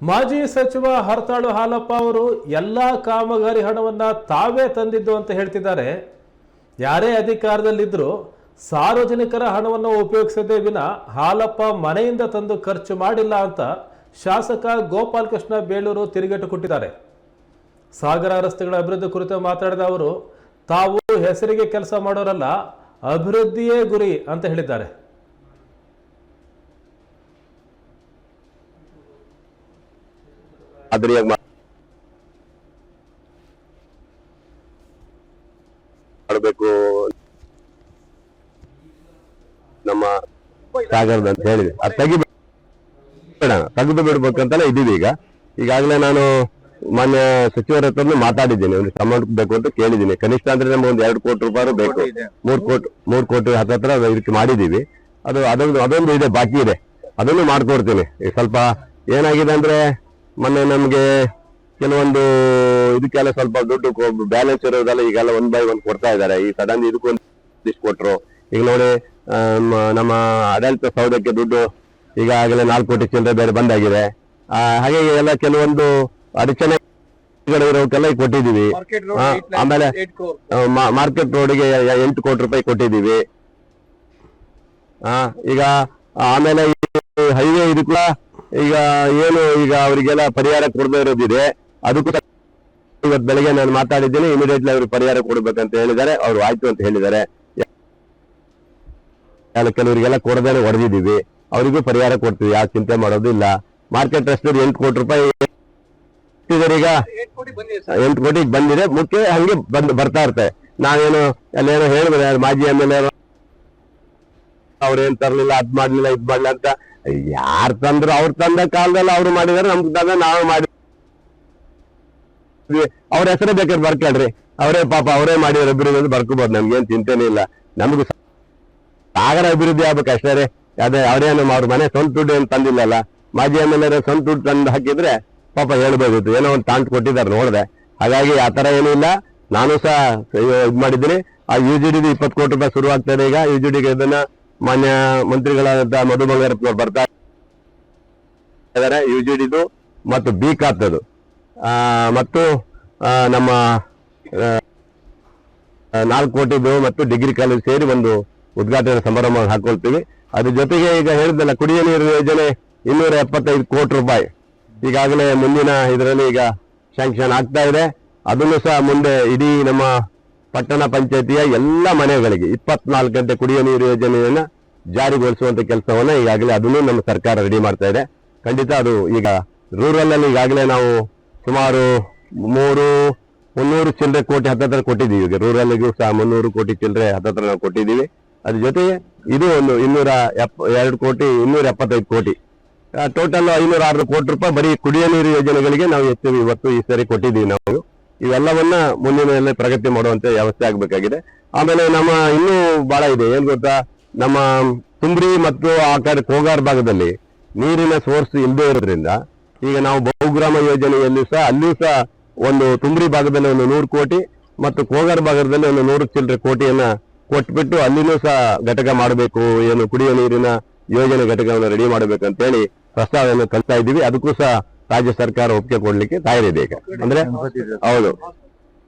ಮಾಜಿ ಸಚಿವ ಹರ್ತಾಳು ಹಾಲಪ್ಪ ಅವರು ಎಲ್ಲ ಕಾಮಗಾರಿ ಹಣವನ್ನ ತಾವೇ ತಂದಿದ್ದು ಅಂತ ಹೇಳ್ತಿದ್ದಾರೆ. ಯಾರೇ ಅಧಿಕಾರದಲ್ಲಿದ್ದರೂ ಸಾರ್ವಜನಿಕರ ಹಣವನ್ನು ಉಪಯೋಗಿಸದೇ ವಿನ ಹಾಲಪ್ಪ ಮನೆಯಿಂದ ತಂದು ಖರ್ಚು ಮಾಡಿಲ್ಲ ಅಂತ ಶಾಸಕ ಗೋಪಾಲ್ ಕೃಷ್ಣ ಬೇಳೂರು ತಿರುಗೇಟು ಕೊಟ್ಟಿದ್ದಾರೆ ಸಾಗರ ರಸ್ತೆಗಳ ಅಭಿವೃದ್ಧಿ ಕುರಿತು ಮಾತಾಡಿದ ಅವರು, ತಾವು ಹೆಸರಿಗೆ ಕೆಲಸ ಮಾಡೋರಲ್ಲ, ಅಭಿವೃದ್ಧಿಯೇ ಗುರಿ ಅಂತ ಹೇಳಿದ್ದಾರೆ. ಮಾದರಿಯಾಗಿ ಮಾಡಬೇಕು? ನಮ್ಮ ಸಾಗರದ ಅಂತ ಹೇಳಿದೆ. ಅದು ತೆಗಿಬೇಡ ತೆಗೆದು ಬಿಡ್ಬೇಕಂತಲೇ ಇದೀವಿ ಈಗ. ಈಗಾಗಲೇ ನಾನು ಮಾನ್ಯ ಸಚಿವರ ಹತ್ರ ಮಾತಾಡಿದ್ದೀನಿ. ಒಂದು ಅಮೌಂಟ್ ಬೇಕು ಅಂತ ಕೇಳಿದ್ದೀನಿ. ಕನಿಷ್ಠ ಅಂದ್ರೆ ನಮ್ಗೆ ಒಂದು ಎರಡು ಕೋಟಿ ರೂಪಾಯಿ ಬೇಕು. ಮೂರ್ ಕೋಟಿ ಮೂರ್ ಕೋಟಿ ಹತ್ತತ್ರ ಇದಕ್ಕೆ ಮಾಡಿದೀವಿ ಅದು ಅದೊಂದು ಅದೊಂದು ಇದೆ ಬಾಕಿ ಇದೆ. ಅದನ್ನು ಮಾಡ್ಕೊಡ್ತೀನಿ. ಸ್ವಲ್ಪ ಏನಾಗಿದೆ ಅಂದ್ರೆ ಮೊನ್ನೆ ನಮ್ಗೆ ಕೆಲವೊಂದು ಇದಕ್ಕೆಲ್ಲ ಸ್ವಲ್ಪ ದುಡ್ಡು ಬ್ಯಾಲೆನ್ಸ್ ಇರೋದೆಲ್ಲ ಈಗೆಲ್ಲ ಒನ್ ಬೈ ಒನ್ ಕೊಡ್ತಾ ಇದ್ದಾರೆ. ಈ ಸಡನ್ ಇದಕ್ಕೊಂದು ಇಷ್ಟು ಕೊಟ್ರು. ಈಗ ನೋಡಿ ನಮ್ಮ ಆಡಳಿತ ಸೌಧಕ್ಕೆ ದುಡ್ಡು ಈಗಾಗಲೇ ನಾಲ್ಕು ಕೋಟಿ ಚಿಲ್ಲರೆ ಬೇರೆ ಬಂದಾಗಿದೆ. ಹಾಗೆ ಎಲ್ಲ ಕೆಲವೊಂದು ಅಡಚಣೆ ಇರೋಕ್ಕೆಲ್ಲ ಈಗ ಕೊಟ್ಟಿದ್ದೀವಿ. ಆಮೇಲೆ ಮಾರ್ಕೆಟ್ ರೋಡ್ಗೆ ಎಂಟು ಕೋಟಿ ರೂಪಾಯಿ ಕೊಟ್ಟಿದ್ದೀವಿ. ಆ, ಈಗ ಆಮೇಲೆ ಹೈವೇ ಇದಕ್ಕೂ ಈಗ ಏನು ಈಗ ಅವರಿಗೆಲ್ಲ ಪರಿಹಾರ ಕೊಡದೇ ಇರೋದಿದೆ. ಅದಕ್ಕೂ ಇವತ್ತು ಬೆಳಗ್ಗೆ ನಾನು ಮಾತಾಡಿದ್ದೀನಿ ಇಮಿಡಿಯೇಟ್ಲಿ ಅವ್ರಿಗೆ ಪರಿಹಾರ ಕೊಡ್ಬೇಕಂತ ಹೇಳಿದ್ದಾರೆ. ಅವರು ಆಯ್ತು ಅಂತ ಹೇಳಿದ್ದಾರೆ. ಕೆಲವರಿಗೆಲ್ಲ ಕೊಡದೇನೆ ಹೊಡೆದಿದ್ದೀವಿ. ಅವರಿಗೂ ಪರಿಹಾರ ಕೊಡ್ತೀವಿ. ಯಾವ ಚಿಂತೆ ಮಾಡೋದಿಲ್ಲ ಮಾರ್ಕೆಟ್ ರಸ್ತೆ ಎಂಟು ಕೋಟಿ ರೂಪಾಯಿ ಈಗ. ಎಂಟು ಕೋಟಿಗೆ ಬಂದಿದೆ. ಮುಖ್ಯ ಹಂಗೆ ಬಂದ್ ಬರ್ತಾ ಇರ್ತೆ ನಾವೇನು ಅಲ್ಲೇನೋ ಹೇಳಿದ್ರೆ, ಮಾಜಿ ಎಂ ಎಲ್ ಎ ಅವ್ರೇನ್ ತರ್ಲಿಲ್ಲ, ಅದ್ ಮಾಡ್ಲಿಲ್ಲ, ಇದ್ ಮಾಡ್ಲಿಲ್ಲ ಅಂತ ಯಾರ್ ತಂದ್ರು ಅವ್ರ ತಂದ ಕಾಲದಲ್ಲಿ ಅವ್ರು ಮಾಡಿದಾರೆ, ನಮ್ಗೆ ತಂದ ನಾವು ಮಾಡಿ ಅವ್ರ ಹೆಸರೇ ಬೇಕಾದ್ರೆ ಬರ್ಕೊಳ್ರಿ ಅವರೇ ಪಾಪ ಅವರೇ ಮಾಡಿದಾರೆ ಅಭಿವೃದ್ಧಿ ಬರ್ಕೋಬಹುದು ನಮ್ಗೇನ್ ಚಿಂತೆನೇ ಇಲ್ಲ. ನಮ್ಗೂ ಸಾಗರ ಅಭಿವೃದ್ಧಿ ಆಗ್ಬೇಕು ಅಷ್ಟೇ ಅದೇ ಅವ್ರೇನು ಅವ್ರ ಮನೆ ಸ್ವಂತ ದುಡ್ಡು ಏನು ತಂದಿಲ್ಲಲ್ಲ. ಮಾಜಿ ಎಂ ಎಲ್ ಎ ಸ್ವಂತ ದುಡ್ಡು ತಂದು ಹಾಕಿದ್ರೆ ಪಾಪ ಹೇಳ್ಬೋದಿತ್ತು. ಏನೋ ಒಂದು ತಾಂಟ್ ಕೊಟ್ಟಿದ್ದಾರೆ ನೋಡಿದೆ. ಹಾಗಾಗಿ ಆ ತರ ಏನೂ ಇಲ್ಲ. ನಾನು ಸಹ, ಇದು ಮಾಡಿದ್ದೀನಿ. ಆ ಯು ಜಿ ಡಿ ಇಪ್ಪತ್ತು ಕೋಟಿ ರೂಪಾಯಿ ಶುರು ಈಗ. ಯು ಜಿ ಡಿಗೆ ಇದನ್ನ ಮಾನ್ಯ ಮಂತ್ರಿಗಳಾದಂತಹ ಮಧು ಬಂಗಾರಪ್ಪನವ್ರು ಬರ್ತಾ ಇದ್ದಾರೆ ಯು ಜಿ ಡಿದು ಮತ್ತು ಬಿ ಖಾತದು ಮತ್ತು ನಮ್ಮ ನಾಲ್ಕು ಕೋಟಿದು ಮತ್ತು ಡಿಗ್ರಿ ಕಾಲೇಜ್ ಸೇರಿ ಒಂದು ಉದ್ಘಾಟನೆ ಸಮಾರಂಭ ಹಾಕೊಳ್ತೀವಿ. ಅದ್ರ ಜೊತೆಗೆ ಈಗ ಹೇಳಿದ್ದಲ್ಲ ಕುಡಿಯ ನೀರು ಯೋಜನೆ ಇನ್ನೂರ ಎಪ್ಪತ್ತೈದು ಕೋಟಿ ರೂಪಾಯಿ. ಈಗಾಗಲೇ ಮುಂದಿನ ಇದರಲ್ಲಿ ಈಗ ಶಾಂಕ್ಷನ್ ಆಗ್ತಾ ಇದೆ. ಅದನ್ನು ಸಹ ಮುಂದೆ ಇಡೀ ನಮ್ಮ ಪಟ್ಟಣ ಪಂಚಾಯತಿಯ ಎಲ್ಲ ಮನೆಗಳಿಗೆ ಇಪ್ಪತ್ನಾಲ್ಕು ಗಂಟೆ ಕುಡಿಯುವ ನೀರು ಯೋಜನೆಯನ್ನು ಜಾರಿಗೊಳಿಸುವಂತ ಕೆಲಸವನ್ನು ಈಗಾಗಲೇ ಅದನ್ನು ನಮ್ಮ ಸರ್ಕಾರ ರೆಡಿ ಮಾಡ್ತಾ ಇದೆ. ಖಂಡಿತ ಅದು ಈಗ ರೂರಲ್ ಈಗಾಗಲೇ ನಾವು ಸುಮಾರು ಮೂರು, ಮುನ್ನೂರು ಚಿಲ್ಲರೆ ಕೋಟಿ ಹತ್ತತ್ರ ಕೊಟ್ಟಿದ್ದೀವಿ. ಈಗ ರೂರಲ್ಗೂ ಸಹ ಮುನ್ನೂರು ಕೋಟಿ ಚಿಲ್ಲರೆ ಹತ್ತತ್ರ ನಾವು ಕೊಟ್ಟಿದ್ದೀವಿ. ಅದ್ರ ಜೊತೆಗೆ ಇದು ಒಂದು ಇನ್ನೂರ ಎಪ್ಪ, ಎರಡು ಕೋಟಿ, ಇನ್ನೂರ ಎಪ್ಪತ್ತೈದು ಕೋಟಿ. ಟೋಟಲ್ ಐನೂರ ಆರು ಕೋಟಿ ರೂಪಾಯಿ ಬರೀ ಕುಡಿಯ ನೀರು ಯೋಜನೆಗಳಿಗೆ ನಾವು ಹೆಚ್ಚು ಇವತ್ತು ಈ ಸರಿ ಕೊಟ್ಟಿದ್ದೀವಿ ನಾವು. ಇವೆಲ್ಲವನ್ನ ಮುಂದಿನ ಪ್ರಗತಿ ಮಾಡುವಂತ ವ್ಯವಸ್ಥೆ ಆಗಬೇಕಾಗಿದೆ. ಆಮೇಲೆ ನಮ್ಮ ಇನ್ನೂ ಬಹಳ ಇದೆ. ಏನ್ ಗೊತ್ತಾ? ನಮ್ಮ ತುಂಬ್ರಿ ಮತ್ತು ಆ ಕಡೆ ಕೋಗಾರ್ ಭಾಗದಲ್ಲಿ ನೀರಿನ ಸೋರ್ಸ್ ಇಲ್ಲದೆ ಇರೋದ್ರಿಂದ ಈಗ ನಾವು ಬಹುಗ್ರಾಮ ಯೋಜನೆಯಲ್ಲಿ ಸಹ ಅಲ್ಲಿಯೂ ಸಹ ಒಂದು ತುಂಬ್ರಿ ಭಾಗದಲ್ಲಿ ಒಂದು ನೂರು ಕೋಟಿ ಮತ್ತು ಕೋಗಾರ್ ಭಾಗದಲ್ಲಿ ಒಂದು ನೂರು ಚಿಲ್ಲರೆ ಕೋಟಿಯನ್ನ ಕೊಟ್ಬಿಟ್ಟು ಅಲ್ಲಿನೂ ಸಹ ಘಟಕ ಮಾಡಬೇಕು. ಏನು ಕುಡಿಯುವ ನೀರಿನ ಯೋಜನೆ ಘಟಕವನ್ನು ರೆಡಿ ಮಾಡಬೇಕಂತ ಹೇಳಿ ಪ್ರಸ್ತಾವನೆಯನ್ನು ಕಲ್ತಾ ಇದ್ದೀವಿ. ಅದಕ್ಕೂ ಸಹ ರಾಜ್ಯ ಸರ್ಕಾರ ಒಪ್ಪಿಗೆ ಕೊಡ್ಲಿಕ್ಕೆ ತಯಾರಿದೆ ಈಗ. ಅಂದ್ರೆ ಹೌದು.